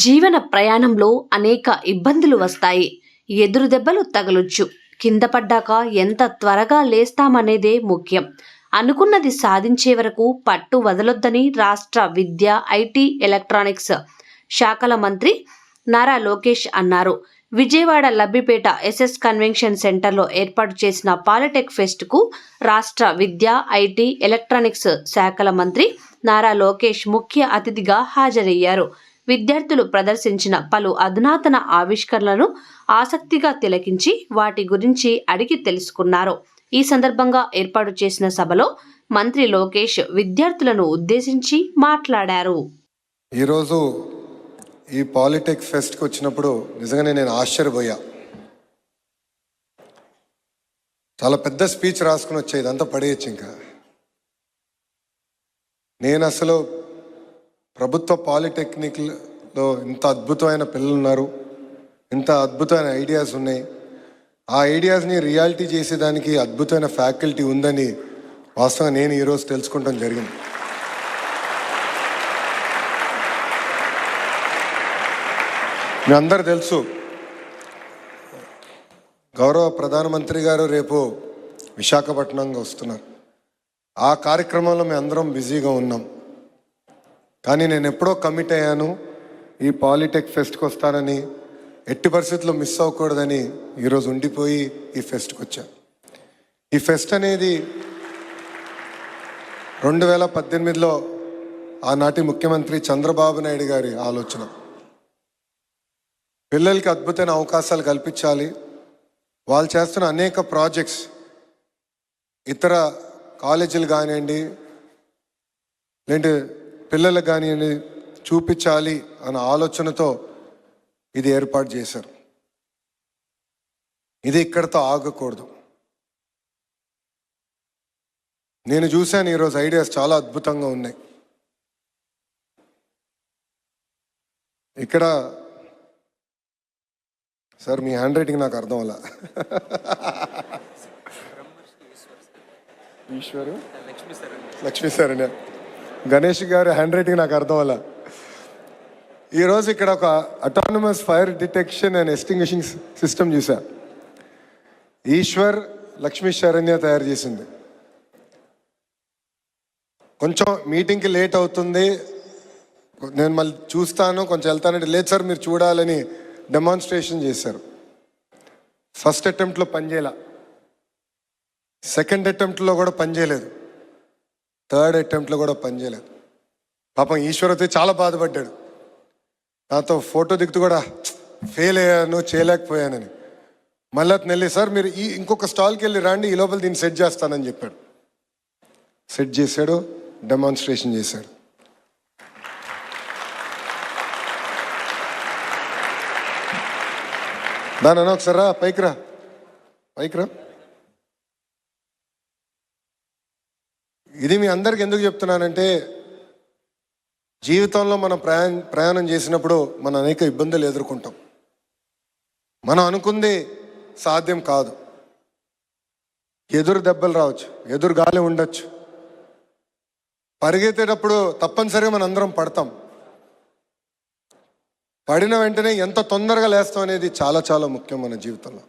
జీవన ప్రయాణంలో అనేక ఇబ్బందులు వస్తాయి. ఎదురు దెబ్బలు తగలొచ్చు. కింద పడ్డాక ఎంత త్వరగా లేస్తామనేదే ముఖ్యం. అనుకున్నది సాధించే వరకు పట్టు వదలొద్దని రాష్ట్ర విద్య ఐటీ ఎలక్ట్రానిక్స్ శాఖల మంత్రి నారా లోకేష్ అన్నారు. విజయవాడ లబ్బిపేట ఎస్ఎస్ కన్వెన్షన్ సెంటర్లో ఏర్పాటు చేసిన పాలిటెక్ ఫెస్ట్కు రాష్ట్ర విద్య ఐటీ ఎలక్ట్రానిక్స్ శాఖల మంత్రి నారా లోకేష్ ముఖ్య అతిథిగా హాజరయ్యారు. విద్యార్థులు ప్రదర్శించిన పలు అధునాతన ఆవిష్కరణలను ఆసక్తిగా తిలకించి వాటి గురించి అడిగి తెలుసుకున్నారు. ఈ సందర్భంగా ఏర్పాటు చేసిన సభలో మంత్రి లోకేష్ విద్యార్థులను ఉద్దేశించి మాట్లాడారు. ఈరోజు ఈ పాలిటెక్ ఫెస్ట్కి వచ్చినప్పుడు నిజంగానే నేను ఆశ్చర్యపోయా. చాలా పెద్ద స్పీచ్ రాసుకుని వచ్చే ఇదంతా పడేయచ్చు ఇంకా. నేను అసలు ప్రభుత్వ పాలిటెక్నిక్లో ఇంత అద్భుతమైన పిల్లలు ఉన్నారు ఇంత అద్భుతమైన ఐడియాస్ ఉన్నాయి. ఆ ఐడియాస్ని రియాలిటీ చేసేదానికి అద్భుతమైన ఫ్యాకల్టీ ఉందని వాస్తవంగా నేను ఈరోజు తెలుసుకుంటాం జరిగింది. మీ అందరు తెలుసు గౌరవ ప్రధానమంత్రి గారు రేపు విశాఖపట్నంగా వస్తున్నారు. ఆ కార్యక్రమంలో మేము అందరం బిజీగా ఉన్నాం. కానీ నేను ఎప్పుడో కమిట్ అయ్యాను ఈ పాలిటెక్ ఫెస్ట్కి వస్తానని ఎట్టి పరిస్థితుల్లో మిస్ అవ్వకూడదని ఈరోజు ఉండిపోయి ఈ ఫెస్ట్కి వచ్చా. ఈ ఫెస్ట్ అనేది రెండు వేల పద్దెనిమిదిలో ఆనాటి ముఖ్యమంత్రి చంద్రబాబు నాయుడు గారి ఆలోచన. పిల్లలకి అద్భుతమైన అవకాశాలు కల్పించాలి. వాళ్ళు చేస్తున్న అనేక ప్రాజెక్ట్స్ ఇతర కాలేజీలు కానివ్వండి లేదంటే పిల్లలకు కానివ్వండి చూపించాలి అన్న ఆలోచనతో ఇది ఏర్పాటు చేశారు. ఇది ఇక్కడితో ఆగకూడదు. నేను చూశాను ఈరోజు ఐడియాస్ చాలా అద్భుతంగా ఉన్నాయి. ఇక్కడ సార్ మీ హ్యాండ్ రైటింగ్ నాకు అర్థం అలా ఈశ్వరు లక్ష్మీ సార్ అండి గణేష్ గారి హ్యాండ్ రైటింగ్ నాకు అర్థం అలా ఈరోజు ఇక్కడ ఒక autonomous fire detection and extinguishing system చూసా. ఈశ్వర్ లక్ష్మీ శరణ్య తయారు చేసింది. కొంచెం మీటింగ్కి లేట్ అవుతుంది. నేను మళ్ళీ చూస్తాను కొంచెం వెళ్తానంటే లేదు సార్ మీరు చూడాలని డెమాన్స్ట్రేషన్ చేశారు. ఫస్ట్ అటెంప్ట్లో పనిచేయాల సెకండ్ అటెంప్ట్లో కూడా పనిచేయలేదు థర్డ్ అటెంప్ట్లో కూడా పనిచేయలేదు పాపం ఈశ్వరతో చాలా బాధపడ్డాడు. నాతో ఫోటో దిగుతూ కూడా ఫెయిల్ అయ్యాను చేయలేకపోయానని. మళ్ళీ అతను వెళ్ళి సార్ మీరు ఈ ఇంకొక స్టాల్కి వెళ్ళి రండి ఈ లోపల దీన్ని సెట్ చేస్తానని చెప్పాడు. సెట్ చేశాడు డెమాన్స్ట్రేషన్ చేశాడు. దాని అన్న ఒకసారి రా పైకి రా. పైకి రా. ఇది మీ అందరికి ఎందుకు చెప్తున్నానంటే జీవితంలో మనం ప్రయాణ ప్రయాణం చేసినప్పుడు మనం అనేక ఇబ్బందులు ఎదుర్కొంటాం. మనం అనుకుంది సాధ్యం కాదు. ఎదురు దెబ్బలు రావచ్చు ఎదురు గాలి ఉండొచ్చు. పరిగెత్తేటప్పుడు తప్పనిసరిగా మనం అందరం పడతాం. పడిన వెంటనే ఎంత తొందరగా లేస్తాం అనేది చాలా చాలా ముఖ్యం మన జీవితంలో.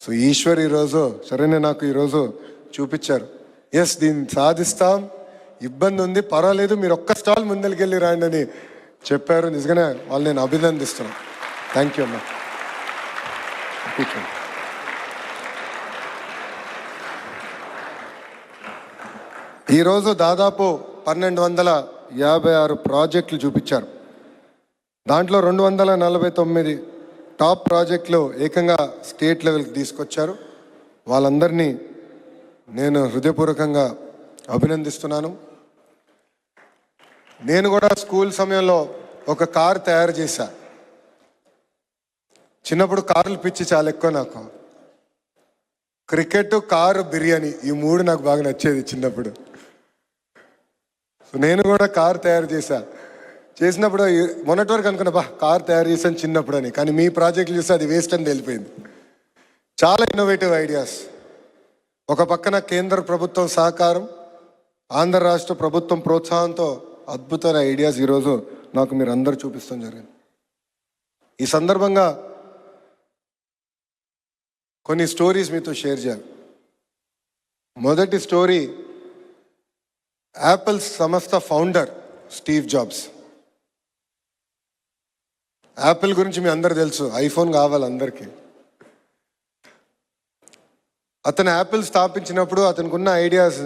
సో ఈశ్వర్ ఈరోజు సరేనే నాకు ఈరోజు చూపించారు. ఎస్ దీన్ని సాధిస్తాం. ఇబ్బంది ఉంది పర్వాలేదు మీరు ఒక్క స్టాల్ ముందరికి వెళ్ళి రాండి అని చెప్పారు. నిజంగానే వాళ్ళు నేను అభినందిస్తున్నాను. థ్యాంక్ యూ అమ్మా. కూర్చోండి ఈరోజు దాదాపు పన్నెండు వందల యాభై ఆరు ప్రాజెక్టులు చూపించారు. దాంట్లో రెండు వందల నలభై తొమ్మిది టాప్ ప్రాజెక్టులు ఏకంగా స్టేట్ లెవెల్కి తీసుకొచ్చారు. వాళ్ళందరినీ నేను హృదయపూర్వకంగా అభినందిస్తున్నాను. నేను కూడా స్కూల్ సమయంలో ఒక కారు తయారు చేశా. చిన్నప్పుడు కార్లు పిచ్చి చాలా ఎక్కువ నాకు. క్రికెట్ కారు బిర్యానీ ఈ మూడు నాకు బాగా నచ్చేది చిన్నప్పుడు. నేను కూడా కారు తయారు చేశా. చేసినప్పుడు మొన్నటి వరకు అనుకున్నా బా కార్ తయారు చేశాను చిన్నప్పుడు అని. కానీ మీ ప్రాజెక్ట్ చూస్తే అది వేస్ట్ అని తెలిపోయింది. చాలా ఇన్నోవేటివ్ ఐడియాస్ ఒక పక్కన కేంద్ర ప్రభుత్వం సహకారం ఆంధ్ర రాష్ట్ర ప్రభుత్వం ప్రోత్సాహంతో అద్భుతమైన ఐడియాస్ ఈరోజు నాకు మీరు అందరు చూపిస్తాం జరిగింది. ఈ సందర్భంగా కొన్ని స్టోరీస్ మీతో షేర్ చేయాలి. మొదటి స్టోరీ యాపిల్ సంస్థ ఫౌండర్ స్టీవ్ జాబ్స్ యాపిల్ గురించి మీ అందరు తెలుసు ఐఫోన్ కావాలి అందరికీ. అతను యాపిల్ స్థాపించినప్పుడు అతనికి ఉన్న ఐడియాస్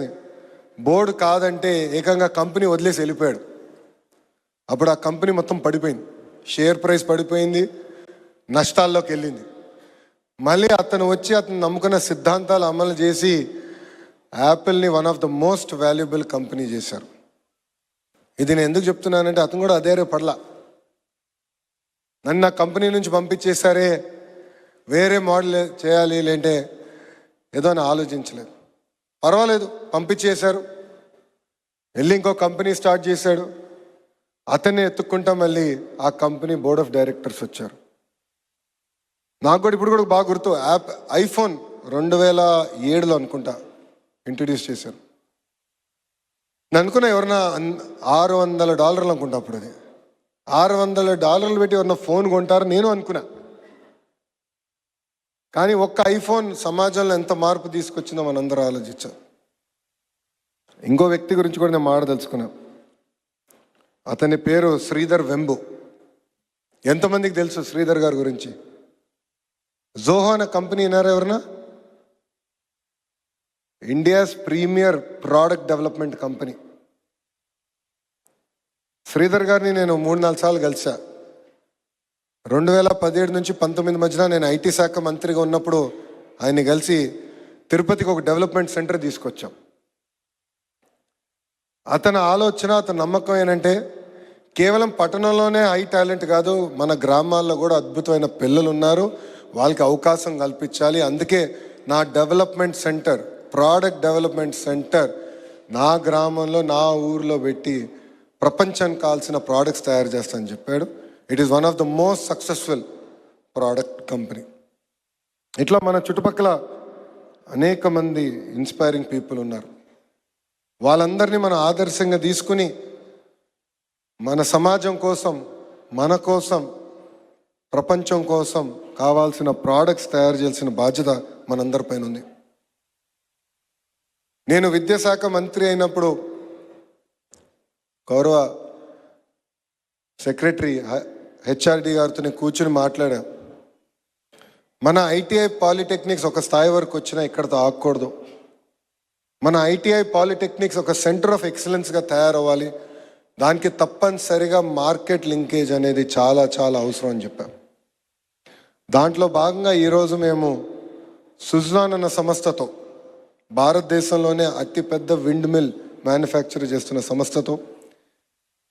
బోర్డు కాదంటే ఏకంగా కంపెనీ వదిలేసి వెళ్ళిపోయాడు. అప్పుడు ఆ కంపెనీ మొత్తం పడిపోయింది. షేర్ ప్రైస్ పడిపోయింది. నష్టాల్లోకి వెళ్ళింది. మళ్ళీ అతను వచ్చి అతను నమ్ముకున్న సిద్ధాంతాలు అమలు చేసి యాపిల్ని one of the most valuable company చేశారు. ఇది నేను ఎందుకు చెప్తున్నానంటే అతను కూడా అదే రే పడలా నన్ను నా కంపెనీ నుంచి పంపించేశారే వేరే మోడల్ చేయాలి లేంటే ఏదో అని ఆలోచించలేదు. పర్వాలేదు పంపించేశారు. వెళ్ళి ఇంకో కంపెనీ స్టార్ట్ చేశాడు. అతన్ని ఎత్తుక్కుంటా మళ్ళీ ఆ కంపెనీ బోర్డ్ ఆఫ్ డైరెక్టర్స్ వచ్చారు. నాకు కూడా ఇప్పుడు కూడా బాగా గుర్తు యాప్ ఐఫోన్ రెండు వేల ఏడులో అనుకుంటా ఇంట్రడ్యూస్ చేశారు. నేను అనుకున్నా ఎవరన్నా ఆరు వందల డాలర్లు అనుకుంటా అప్పుడు అది. ఆరు వందల డాలర్లు పెట్టి ఎవరన్నా ఫోన్ కొంటారు నేను అనుకున్నా. కానీ ఒక్క ఐఫోన్ సమాజంలో ఎంత మార్పు తీసుకొచ్చిందో మనందరూ ఆలోచించాం ఇంకో వ్యక్తి గురించి కూడా నేను మాడదలుచుకున్నా అతని పేరు శ్రీధర్ వెంబు. ఎంతమందికి తెలుసు శ్రీధర్ గారి గురించి? జోహో అనే కంపెనీ వినారా ఎవరన్నా? India's premier product development company. Sridhar గారిని నేను మూడు నాలుగు సార్లు కలిసా. రెండు వేల పదిహేడు నుంచి పంతొమ్మిది మధ్యన నేను ఐటీ శాఖ మంత్రిగా ఉన్నప్పుడు ఆయన్ని కలిసి తిరుపతికి ఒక డెవలప్మెంట్ సెంటర్ తీసుకొచ్చాం. అతని ఆలోచన అతని నమ్మకం ఏంటంటే కేవలం పట్టణంలోనే హై టాలెంట్ కాదు మన గ్రామాల్లో కూడా అద్భుతమైన పిల్లలు ఉన్నారు వాళ్ళకి అవకాశం కల్పించాలి. అందుకే నా development centre product development centre నా గ్రామంలో నా ఊర్లో పెట్టి ప్రపంచానికి కావాల్సిన ప్రోడక్ట్స్ తయారు చేస్తానని చెప్పాడు. It is one of the most successful product company ఇట్లా మన చుట్టుపక్కల అనేక మంది ఇన్స్పైరింగ్ పీపుల్ ఉన్నారు. వాళ్ళందరినీ మనం ఆదర్శంగా తీసుకుని మన సమాజం కోసం మన కోసం ప్రపంచం కోసం కావాల్సిన ప్రోడక్ట్స్ తయారు చేయాల్సిన బాధ్యత మనందరిపైన ఉంది. నేను విద్యాశాఖ మంత్రి అయినప్పుడు గౌరవ సెక్రటరీ హెచ్ఆర్డి గారితో నేను కూర్చుని మాట్లాడా. మన ఐటీఐ పాలిటెక్నిక్స్ ఒక స్థాయి వరకు వచ్చినా ఇక్కడతో ఆగకూడదు. మన ఐటీఐ పాలిటెక్నిక్స్ ఒక సెంటర్ ఆఫ్ ఎక్సలెన్స్గా తయారవ్వాలి. దానికి తప్పనిసరిగా మార్కెట్ లింకేజ్ అనేది చాలా చాలా అవసరం అని చెప్పాం. దాంట్లో భాగంగా ఈరోజు మేము సుజ్లాన్ అన్న సంస్థతో భారతదేశంలోనే అతిపెద్ద విండ్ మిల్ మ్యానుఫ్యాక్చర్ చేస్తున్న సంస్థతో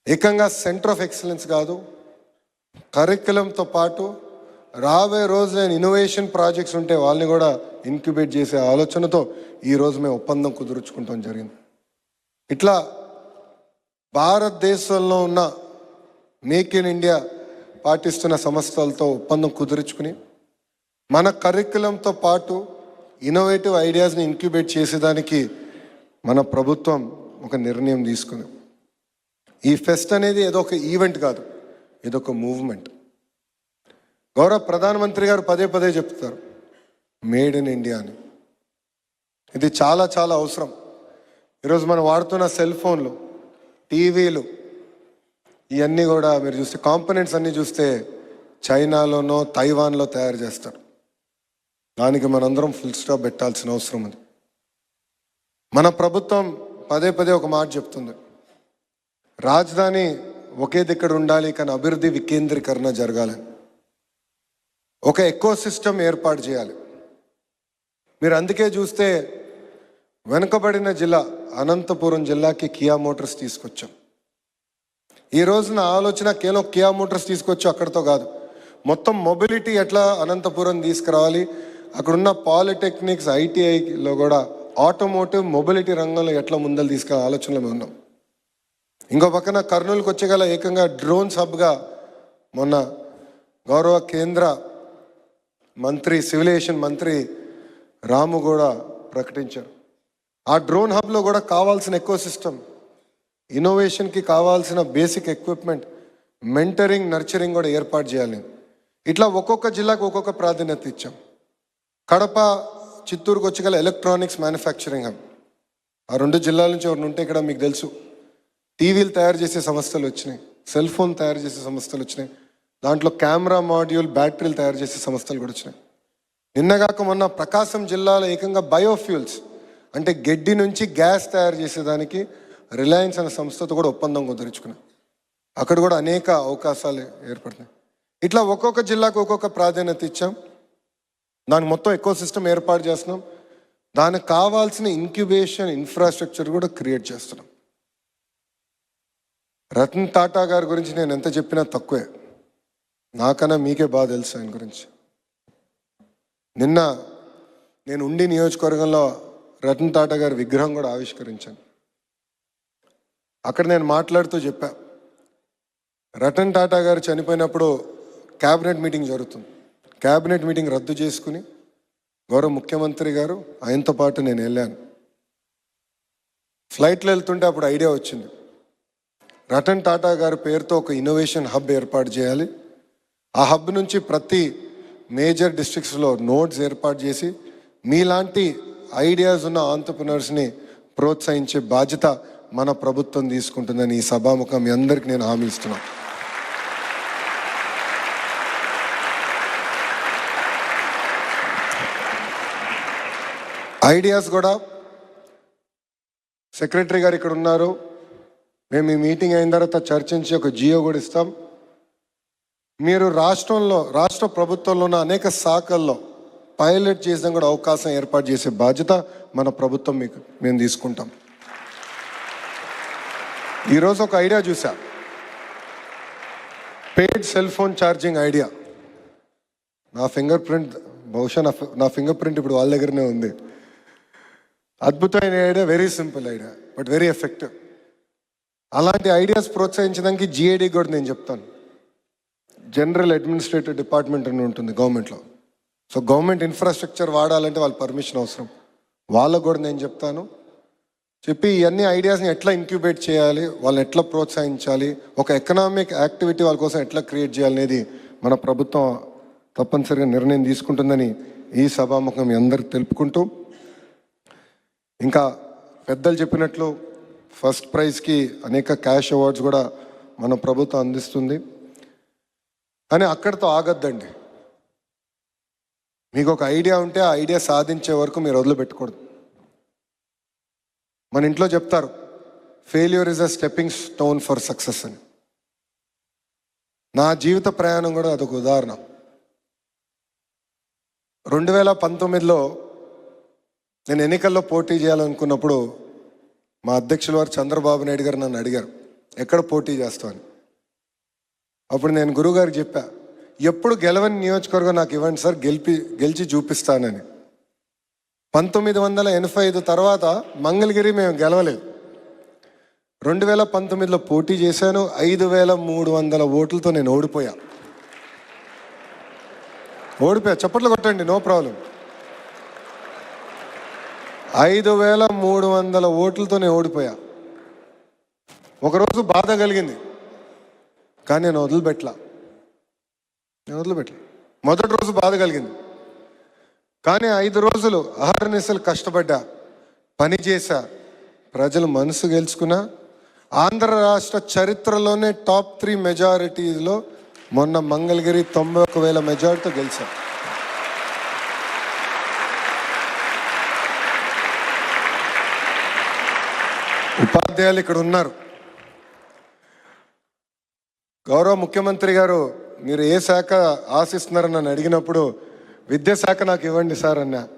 ఏకంగా సెంటర్ ఆఫ్ ఎక్సలెన్స్ కాదు కరికులంతో పాటు రాబోయే రోజులైన ఇన్నోవేషన్ ప్రాజెక్ట్స్ ఉంటే వాళ్ళని కూడా ఇంక్యుబేట్ చేసే ఆలోచనతో ఈరోజు మేము ఒప్పందం కుదుర్చుకుంటాం జరిగింది. ఇట్లా భారతదేశంలో ఉన్న మేక్ ఇన్ ఇండియా పాటిస్తున్న సంస్థలతో ఒప్పందం కుదుర్చుకుని మన కరికులంతో పాటు ఇన్నోవేటివ్ ఐడియాస్ని ఇంక్యుబేట్ చేసేదానికి మన ప్రభుత్వం ఒక నిర్ణయం తీసుకుంది. ఈ ఫెస్ట్ అనేది ఏదో ఒక ఈవెంట్ కాదు. ఇదొక మూవ్మెంట్. గౌరవ ప్రధానమంత్రి గారు పదే పదే చెప్తారు మేడ్ ఇన్ ఇండియా అని. ఇది చాలా చాలా అవసరం. ఈరోజు మనం వాడుతున్న సెల్ ఫోన్లు టీవీలు ఇవన్నీ కూడా మీరు చూస్తే కాంపనెంట్స్ అన్నీ చూస్తే చైనాలోనో తైవాన్లో తయారు చేస్తారు. దానికి మనందరం ఫుల్ స్టాప్ పెట్టాల్సిన అవసరం ఉంది మన ప్రభుత్వం పదే పదే ఒక మాట చెప్తుంది రాజధాని ఒకే దగ్గర ఉండాలి కానీ అభివృద్ధి వికేంద్రీకరణ జరగాలని ఒక ఎకో సిస్టమ్ ఏర్పాటు చేయాలి. మీరు అందుకే చూస్తే వెనుకబడిన జిల్లా అనంతపురం జిల్లాకి కియా మోటార్స్ తీసుకొచ్చాం. ఈ రోజున ఆలోచన కేవలం కియా మోటార్స్ తీసుకొచ్చి అక్కడితో కాదు. మొత్తం మొబిలిటీ ఎట్లా అనంతపురం తీసుకురావాలి? అక్కడున్న పాలిటెక్నిక్స్ ఐటీఐలో కూడా ఆటోమోటివ్ మొబిలిటీ రంగంలో ఎట్లా ముందలు తీసుకురావాలి ఆలోచనలో ఉన్నాం ఇంకో పక్కన కర్నూలుకి వచ్చేగల ఏకంగా డ్రోన్స్ హబ్గా మొన్న గౌరవ కేంద్ర మంత్రి సివిలేషన్ మంత్రి రాము కూడా ప్రకటించారు. ఆ డ్రోన్ హబ్లో కూడా కావాల్సిన ఎకో సిస్టమ్ ఇన్నోవేషన్కి కావాల్సిన బేసిక్ ఎక్విప్మెంట్ మెంటరింగ్ నర్చరింగ్ కూడా ఏర్పాటు చేయాలి. ఇట్లా ఒక్కొక్క జిల్లాకు ఒక్కొక్క ప్రాధాన్యత ఇచ్చాం. కడప చిత్తూరుకు వచ్చి గల ఎలక్ట్రానిక్స్ మ్యానుఫ్యాక్చరింగ్ హబ్. ఆ రెండు జిల్లాల నుంచి ఎవరిని ఉంటే ఇక్కడ మీకు తెలుసు. టీవీలు తయారు చేసే సంస్థలు వచ్చినాయి. సెల్ ఫోన్ తయారు చేసే సంస్థలు వచ్చినాయి. దాంట్లో కెమెరా మాడ్యూల్ బ్యాటరీలు తయారు చేసే సంస్థలు కూడా వచ్చినాయి. నిన్నగాక మొన్న ప్రకాశం జిల్లాలో ఏకంగా బయోఫ్యూల్స్ అంటే గడ్డి నుంచి గ్యాస్ తయారు చేసేదానికి రిలయన్స్ అనే సంస్థతో కూడా ఒప్పందం కుదుర్చుకున్నాం అక్కడ కూడా అనేక అవకాశాలు ఏర్పడుతున్నాయి ఇట్లా ఒక్కొక్క జిల్లాకు ఒక్కొక్క ప్రాధాన్యత ఇచ్చాం. దానికి మొత్తం ఎక్కువ సిస్టమ్ ఏర్పాటు చేస్తున్నాం. దానికి కావాల్సిన ఇంక్యుబేషన్ ఇన్ఫ్రాస్ట్రక్చర్ కూడా క్రియేట్ చేస్తున్నాం. రతన్ టాటా గారి గురించి నేను ఎంత చెప్పినా తక్కువే. నాకన్నా మీకే బాగా తెలుసు ఆయన గురించి. నిన్న నేను ఉండి నియోజకవర్గంలో రతన్ టాటా గారి విగ్రహం కూడా ఆవిష్కరించాను. అక్కడ నేను మాట్లాడుతూ చెప్పా రతన్ టాటా గారు చనిపోయినప్పుడు క్యాబినెట్ మీటింగ్ జరుగుతుంది. క్యాబినెట్ మీటింగ్ రద్దు చేసుకుని గౌరవ ముఖ్యమంత్రి గారు ఆయనతో పాటు నేను వెళ్ళాను. ఫ్లైట్లో వెళ్తుంటే అప్పుడు ఐడియా వచ్చింది. రతన్ టాటా గారి పేరుతో ఒక ఇన్నోవేషన్ హబ్ ఏర్పాటు చేయాలి. ఆ హబ్ నుంచి ప్రతి మేజర్ డిస్ట్రిక్ట్స్లో నోట్స్ ఏర్పాటు చేసి మీలాంటి ఐడియాస్ ఉన్న ఆంటర్ప్రినర్స్ని ప్రోత్సహించే బాధ్యత మన ప్రభుత్వం తీసుకుంటుందని ఈ సభాముఖం మీ అందరికీ నేను హామీ ఇస్తున్నాను ఐడియాస్ కూడా సెక్రటరీ గారు ఇక్కడ ఉన్నారు. మేము ఈ మీటింగ్ అయిన తర్వాత చర్చించి ఒక జియో కూడా ఇస్తాం. మీరు రాష్ట్రంలో రాష్ట్ర ప్రభుత్వంలో ఉన్న అనేక శాఖల్లో పైలట్ చేసిన కూడా అవకాశం ఏర్పాటు చేసే బాధ్యత మన ప్రభుత్వం మీకు మేము తీసుకుంటాం. ఈరోజు ఒక ఐడియా చూసా. Paid cell phone charging idea. నా ఫింగర్ ప్రింట్ బహుశా నా నా ఫింగర్ ప్రింట్ ఇప్పుడు వాళ్ళ దగ్గరనే ఉంది. అద్భుతమైన idea very simple idea but very effective. అలాంటి ఐడియాస్ ప్రోత్సహించడానికి జిఏడి కూడా నేను చెప్తాను. జనరల్ అడ్మినిస్ట్రేటివ్ డిపార్ట్మెంట్ అని ఉంటుంది గవర్నమెంట్లో. సో గవర్నమెంట్ ఇన్ఫ్రాస్ట్రక్చర్ వాడాలంటే వాళ్ళ పర్మిషన్ అవసరం. వాళ్ళకు కూడా నేను చెప్తాను. చెప్పి ఇవన్నీ ఐడియాస్ని ఎట్లా ఇంక్యుబేట్ చేయాలి వాళ్ళని ఎట్లా ప్రోత్సహించాలి ఒక ఎకనామిక్ యాక్టివిటీ వాళ్ళ కోసం ఎట్లా క్రియేట్ చేయాలి అనేది మన ప్రభుత్వం తప్పనిసరిగా నిర్ణయం తీసుకుంటుందని ఈ సభాముఖం మీ అందరికి తెలుపుకుంటూ. ఇంకా పెద్దలు చెప్పినట్లు ఫస్ట్ ప్రైజ్కి అనేక క్యాష్ అవార్డ్స్ కూడా మన ప్రభుత్వం అందిస్తుంది. కానీ అక్కడితో ఆగద్దండి. మీకు ఒక ఐడియా ఉంటే ఆ ఐడియా సాధించే వరకు మీరు వదిలిపెట్టకూడదు. మన ఇంట్లో చెప్తారు failure is a stepping stone for success అని. నా జీవిత ప్రయాణం కూడా అదొక ఉదాహరణ. రెండు వేల పంతొమ్మిదిలో నేను ఎన్నికల్లో పోటీ చేయాలనుకున్నప్పుడు మా అధ్యక్షుల వారు చంద్రబాబు నాయుడు గారు నన్ను అడిగారు ఎక్కడ పోటీ చేస్తామని అప్పుడు నేను గురువుగారికి చెప్పా ఎప్పుడు గెలవని నియోజకవర్గం నాకు ఇవ్వండి సార్ గెలిపి గెలిచి చూపిస్తానని. పంతొమ్మిది వందల ఎనభై ఐదు తర్వాత మంగళగిరి మేము గెలవలేదు. రెండు వేల పంతొమ్మిదిలో పోటీ చేశాను ఐదు వేల మూడు వందల ఓట్లతో నేను ఓడిపోయా. ఓడిపోయా చప్పట్లు కొట్టండి నో ప్రాబ్లం. ఐదు వేల మూడు వందల ఓట్లతోనే ఓడిపోయా. ఒకరోజు బాధ కలిగింది. కానీ నేను వదిలిపెట్టలా. నేను వదిలిపెట్టలా. మొదటి రోజు బాధ కలిగింది. కానీ ఐదు రోజులు అహర్నిశలు కష్టపడ్డా పని చేశా ప్రజలు మనసు గెలుచుకున్నా ఆంధ్ర రాష్ట్ర చరిత్రలోనే టాప్ త్రీ మెజారిటీలో మొన్న మంగళగిరి తొంభై ఒక వేల మెజారిటీతో గెలిచా. ఉపాధ్యాయులు ఇక్కడ ఉన్నారు. గౌరవ ముఖ్యమంత్రి గారు మీరు ఏ శాఖ ఆశిస్తున్నారని నన్ను అడిగినప్పుడు విద్యాశాఖ నాకు ఇవ్వండి సార్ అన్న.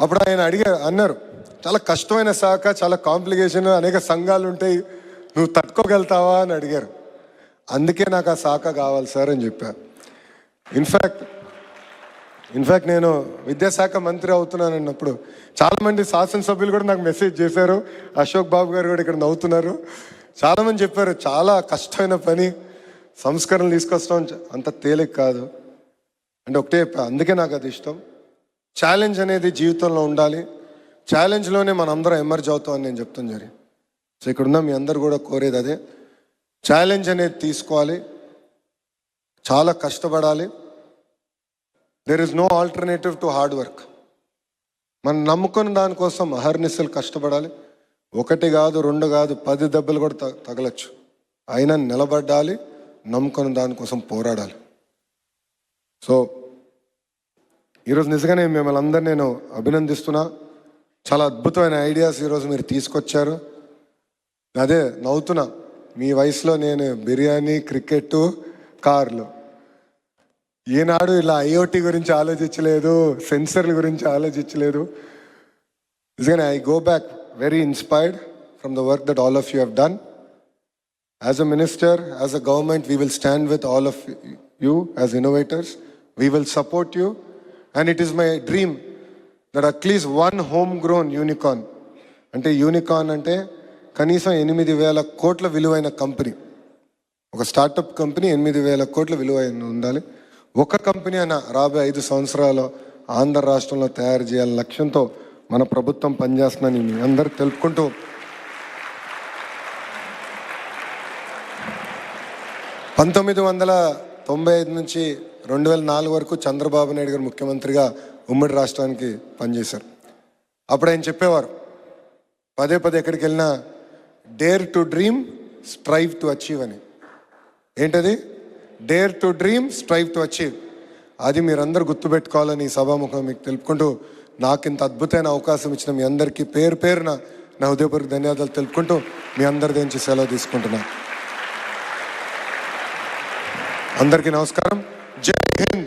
అప్పుడు ఆయన అడిగారు అన్నారు చాలా కష్టమైన శాఖ చాలా కాంప్లికేషన్ అనేక సంఘాలు ఉంటాయి నువ్వు తట్టుకోగలుగుతావా? అని అడిగారు. అందుకే నాకు ఆ శాఖ కావాలి సార్ అని చెప్పా. ఇన్ఫ్యాక్ట్ ఇన్ఫ్యాక్ట్ నేను విద్యాశాఖ మంత్రి అవుతున్నాను అన్నప్పుడు చాలామంది శాసనసభ్యులు కూడా నాకు మెసేజ్ చేశారు. అశోక్ బాబు గారు కూడా ఇక్కడ నవ్వుతున్నారు. చాలామంది చెప్పారు చాలా కష్టమైన పని. సంస్కరణలు తీసుకొస్తాం. అంత తేలిక కాదు. అంటే ఒకటే అందుకే నాకు అది ఇష్టం. ఛాలెంజ్ అనేది జీవితంలో ఉండాలి. ఛాలెంజ్లోనే మనం అందరం ఎమర్జ్ అవుతాం అని నేను చెప్తాను జరి. సో ఇక్కడ ఉన్న మీ అందరు కూడా కోరేది అదే. ఛాలెంజ్ అనేది తీసుకోవాలి. చాలా కష్టపడాలి. There is no alternative to hard work మనం నమ్ముకున్న దానికోసం అహర్నిశలు కష్టపడాలి. ఒకటి కాదు రెండు కాదు పది దెబ్బలు కూడా త- తగలచ్చు. అయినా నిలబడాలి నమ్ముకున్న దానికోసం పోరాడాలి. సో ఈరోజు నిజంగానే మిమ్మల్ని అందరినీ నేను అభినందిస్తున్నా. చాలా అద్భుతమైన ఐడియాస్ ఈరోజు మీరు తీసుకొచ్చారు. అదే నవ్వుతున్నా మీ వయసులో నేను బిర్యానీ క్రికెట్ కార్లు. ఈనాడు ఇలా ఐఓటీ గురించి ఆలోచించలేదు సెన్సర్ల గురించి ఆలోచించలేదు. నిజంగానే I go back very inspired from the work that all of you have done as a minister as a government we will stand with all of you as innovators we will support you and it is my dream that at least one home grown unicorn అంటే unicorn అంటే కనీసం ఎనిమిది వేల కోట్ల విలువైన company ఒక startup company ఎనిమిది వేల కోట్ల విలువైన ఉండాలి. ఒక కంపెనీ అయినా రాబోయే ఐదు సంవత్సరాలు ఆంధ్ర రాష్ట్రంలో తయారు చేయాలని లక్ష్యంతో మన ప్రభుత్వం పనిచేస్తుందని మీ అందరు తెలుపుకుంటూ పంతొమ్మిది వందల తొంభై ఐదు నుంచి రెండు వేల నాలుగు వరకు చంద్రబాబు నాయుడు గారు ముఖ్యమంత్రిగా ఉమ్మడి రాష్ట్రానికి పనిచేశారు. అప్పుడు ఆయన చెప్పేవారు పదే పదే ఎక్కడికి వెళ్ళినా dare to dream strive to achieve అని. ఏంటది? Dare to dream strive to achieve అది మీరందరూ గుర్తుపెట్టుకోవాలని సభాముఖం మీకు తెలుపుకుంటూ నాకు ఇంత అద్భుతమైన అవకాశం ఇచ్చిన మీ అందరికీ పేరు పేరున నా హృదయపూర్వక ధన్యవాదాలు తెలుపుకుంటూ మీ అందరి నుంచి సెలవు తీసుకుంటున్నా. అందరికీ నమస్కారం. జై హింద్.